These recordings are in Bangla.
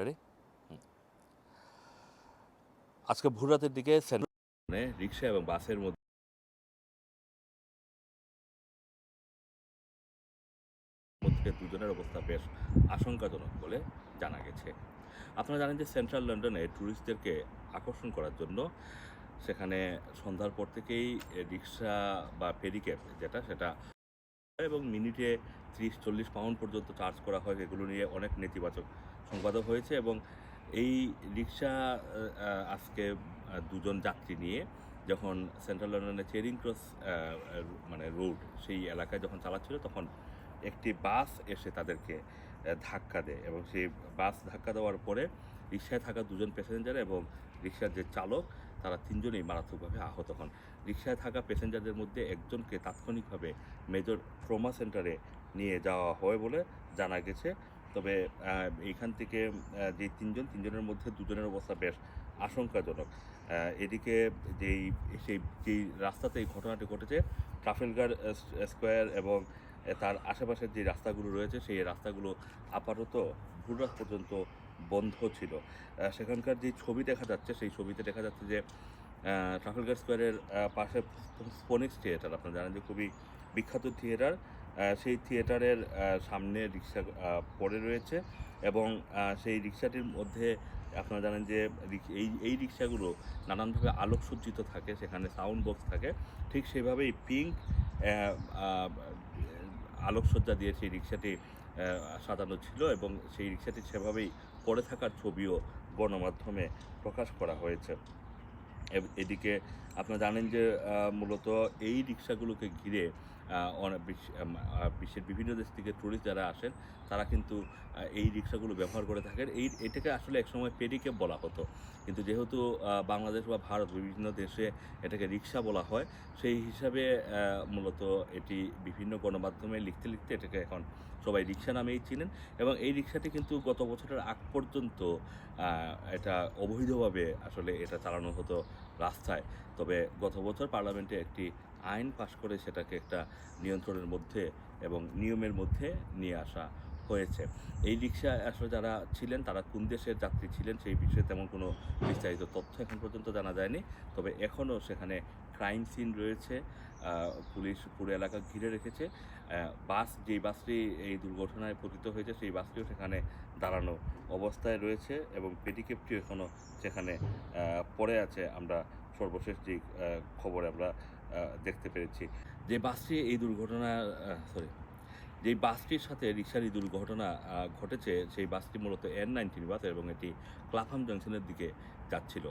রেডি আজকে ভোর রাতের দিকে রিক্সা এবং বাসের মধ্যে দুজনের অবস্থা বেশ আশঙ্কাজনক বলে জানা গেছে। আপনারা জানেন যে সেন্ট্রাল লন্ডনে ট্যুরিস্টদেরকে আকর্ষণ করার জন্য সেখানে সন্ধ্যার পর থেকেই রিক্সা বা ফেরিক্যাব যেটা, সেটা এবং মিনিটে ত্রিশ, চল্লিশ পাউন্ড পর্যন্ত চার্জ করা হয়, এগুলো নিয়ে অনেক নেতিবাচক সংবাদও হয়েছে এবং এই রিক্সা আজকে দুজন যাত্রী নিয়ে যখন সেন্ট্রাল লন্ডনের চেরিং ক্রস মানে রোড সেই এলাকায় যখন চালাচ্ছিল, তখন একটি বাস এসে তাদেরকে ধাক্কা দেয় এবং সেই বাস ধাক্কা দেওয়ার পরে রিক্সায় থাকা দুজন প্যাসেঞ্জার এবং রিক্সার যে চালক তারা তিনজনেই মারাত্মকভাবে আহত হন রিক্সায় থাকা প্যাসেঞ্জারদের মধ্যে একজনকে তাৎক্ষণিকভাবে মেজর ট্রমা সেন্টারে নিয়ে যাওয়া হয় বলে জানা গেছে তবে আহ, এইখান থেকে যে তিনজন তিনজনের মধ্যে দুজনের অবস্থা বেশ আশঙ্কাজনক এদিকে যেই সেই যেই রাস্তাতে এই ঘটনাটি ঘটেছে ট্রাফেলগার স্কোয়ার এবং তার আশেপাশের যে রাস্তাগুলো রয়েছে সেই রাস্তাগুলো আপাতত ভোররাত পর্যন্ত বন্ধ ছিল। সেখানকার যে ছবি দেখা যাচ্ছে, সেই ছবিতে দেখা যাচ্ছে যে ট্রাফেলগার স্কোয়ারের পাশে ফোনিক্স থিয়েটার, আপনারা জানেন যে খুবই বিখ্যাত থিয়েটার। সেই থিয়েটারের সামনে রিক্সা পড়ে রয়েছে এবং সেই রিক্সাটির মধ্যে আপনারা জানেন যে এই এই রিক্সাগুলো নানানভাবে আলোকসজ্জিত থাকে, সেখানে সাউন্ড বক্স থাকে। ঠিক সেভাবেই পিঙ্ক আলোকসজ্জা দিয়ে সেই রিক্সাটি সাজানো ছিল এবং সেই রিক্সাটি সেভাবেই পড়ে থাকার ছবিও গণমাধ্যমে প্রকাশ করা হয়েছে। এদিকে আপনারা জানেন যে মূলত এই রিক্সাগুলোকে ঘিরে অনেক বিশ্ব- বিশ্বের বিভিন্ন দেশ থেকে ট্যুরিস্ট যারা আসেন, তারা কিন্তু এই রিক্সাগুলো ব্যবহার করে থাকেন। এই, এটাকে আসলে একসময় পেডিক্যাব বলা হতো। কিন্তু যেহেতু বাংলাদেশ বা ভারত বিভিন্ন দেশে এটাকে রিক্সা বলা হয়, সেই হিসাবে মূলত এটি বিভিন্ন গণমাধ্যমে লিখতে লিখতে এটাকে এখন সবাই রিক্সা নামেই চিনেন। এবং এই রিক্সাটি কিন্তু গত বছরের আগ পর্যন্ত এটা অবৈধভাবে আসলে এটা চালানো হতো। রাস্তায়। তবে গত বছর পার্লামেন্টে একটি আইন পাশ করে সেটাকে একটা নিয়ন্ত্রণের মধ্যে এবং নিয়মের মধ্যে নিয়ে আসা হয়েছে। এই রিক্সা আসলে যারা ছিলেন, তারা কোন দেশের যাত্রী ছিলেন সেই বিষয়ে তেমন কোনো বিস্তারিত তথ্য এখন পর্যন্ত জানা যায়নি। তবে এখনও সেখানে ক্রাইম সিন রয়েছে পুলিশ পুরো এলাকা ঘিরে রেখেছে। বাস, যেই বাসটি এই দুর্ঘটনায় পতিত হয়েছে, সেই বাসটিও সেখানে দাঁড়ানো অবস্থায় রয়েছে এবং পেটিকেপটিও এখনও সেখানে পড়ে আছে। আমরা সর্বশেষ যে খবর আমরা দেখতে পেরেছি। যে বাসটি এই দুর্ঘটনা সরি যেই বাসটির সাথে রিক্সারি দুর্ঘটনা ঘটেছে, সেই বাসটি মূলত এন নাইনটিন বাস এবং এটি ক্লাফাম জংশনের দিকে যাচ্ছিল।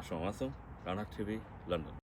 আসম আসম রানার টিভি, লন্ডন।